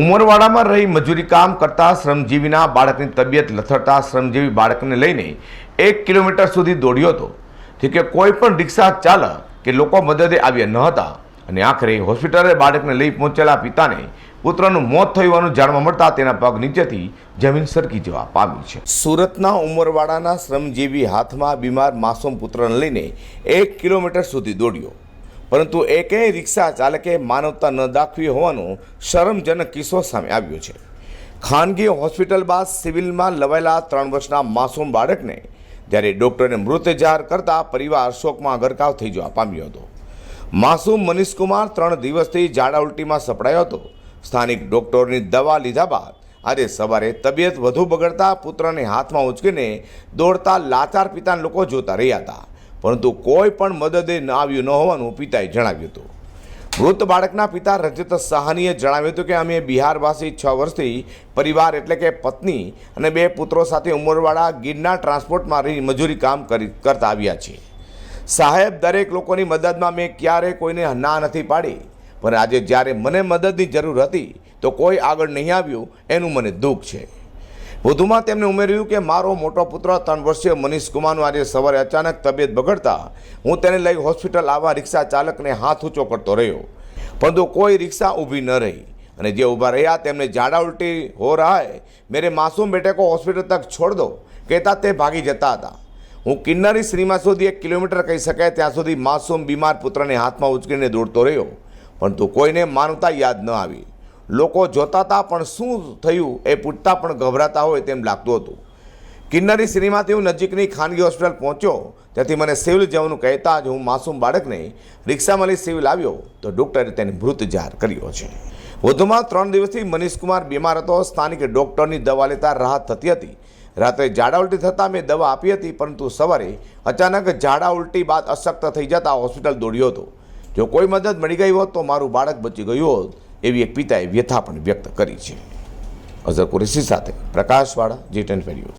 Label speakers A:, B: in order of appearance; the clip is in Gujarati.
A: ઉમરવાડામાં રહી મજૂરી કામ કરતા શ્રમજીવીના બાળકની તબિયત લથડતા શ્રમજીવી બાળકને લઈને એક કિલોમીટર સુધી દોડ્યો હતો. જે કે કોઈ પણ રિક્ષા ચાલક કે લોકો મદદે આવ્યા ન હતા અને આખરે હોસ્પિટલે બાળકને લઈ પહોંચેલા પિતાને પુત્રનું મોત થયું હોવાનું જાણવા મળતા તેના પગ નીચેથી જમીન સરકી જવા પામી છે. સુરતના ઉમરવાડાના શ્રમજીવી હાથમાં બીમાર માસૂમ પુત્રને લઈને એક કિલોમીટર સુધી દોડ્યો. પરંતુ એકેય રિક્ષા ચાલકે માનવતા ન દાખવી હોવાનો શરમજનક કિસ્સો સામે આવ્યો છે. ખાનગી હોસ્પિટલ બાદ સિવિલમાં લવાયેલા ત્રણ વર્ષના માસૂમ બાળકને જ્યારે ડૉક્ટરે મૃત જાહેર કરતા પરિવાર શોકમાં ગરકાવ થઈ જવા પામ્યો હતો. માસૂમ મનીષકુમાર ત્રણ દિવસથી ઝાડા ઉલટીમાં સપડાયો હતો. સ્થાનિક ડૉક્ટરની દવા લીધા બાદ આજે સવારે તબિયત વધુ બગડતા પુત્રને હાથમાં ઉંચકીને દોડતા લાચાર પિતા લોકો જોતા રહ્યા હતા. પરંતુ કોઈ પણ મદદે ન આવ્યું ન હોવાનું પિતાએ જણાવ્યું હતું. મૃત બાળકના પિતા રજત સાહનીએ જણાવ્યું હતું કે અમે બિહારવાસી છ વર્ષથી પરિવાર એટલે કે પત્ની અને બે પુત્રો સાથે ઉંમરવાળા ગીરના ટ્રાન્સપોર્ટમાં મજૂરી કામ કરી કરતા આવ્યા છીએ. સાહેબ, દરેક લોકોની મદદમાં મેં ક્યારેય કોઈને ના નથી પાડી. પણ આજે જ્યારે મને મદદની જરૂર હતી તો કોઈ આગળ નહીં આવ્યું, એનું મને દુઃખ છે. વધુમાં તેમણે ઉમેર્યું કે મારો મોટો પુત્ર ત્રણ વર્ષીય મનીષ કુમારનું આજે સવારે અચાનક તબિયત બગડતા હું તેને લઈ હોસ્પિટલ આવવા રિક્ષા ચાલકને હાથ ઊંચો કરતો રહ્યો. પરંતુ કોઈ રિક્ષા ઊભી ન રહી અને જે ઊભા રહ્યા તેમને ઝાડા ઉલટી હો રહા મેરે માસૂમ બેટે કો હોસ્પિટલ તક છોડ દો, કહેતા તે ભાગી જતા હતા. હું કિન્નરી શ્રીમાં સુધી એક કિલોમીટર કહી શકાય ત્યાં સુધી માસૂમ બીમાર પુત્રને હાથમાં ઉચકીને દોડતો રહ્યો, પરંતુ કોઈને માનવતા યાદ ન આવી. લોકો જોતા હતા પણ શું થયું એ પૂછતા પણ ગભરાતા હોય તેમ લાગતું હતું. કિન્નરી શ્રીમાંથી હું નજીકની ખાનગી હોસ્પિટલ પહોંચ્યો ત્યાંથી મને સિવિલ જવાનું કહેતા જ હું માસૂમ બાળકને રિક્ષામાં લઈ સિવિલ આવ્યો, તો ડૉક્ટરે તેને મૃત જાહેર કર્યો છે. વધુમાં ત્રણ દિવસથી મનીષકુમાર બીમાર હતો, સ્થાનિક ડૉક્ટરની દવા લેતા રાહત થતી હતી. રાત્રે ઝાડા ઉલટી થતાં મેં દવા આપી હતી, પરંતુ સવારે અચાનક ઝાડા ઉલટી બાદ અશક્ત થઈ જતા હોસ્પિટલ દોડ્યો હતો. જો કોઈ મદદ મળી ગઈ હોત તો મારું બાળક બચી ગયું હોત. એવી એક પિતાએ વ્યથા પણ વ્યક્ત કરી છે. અઝર કુરેશી સાથે પ્રકાશવાળા જી ટેન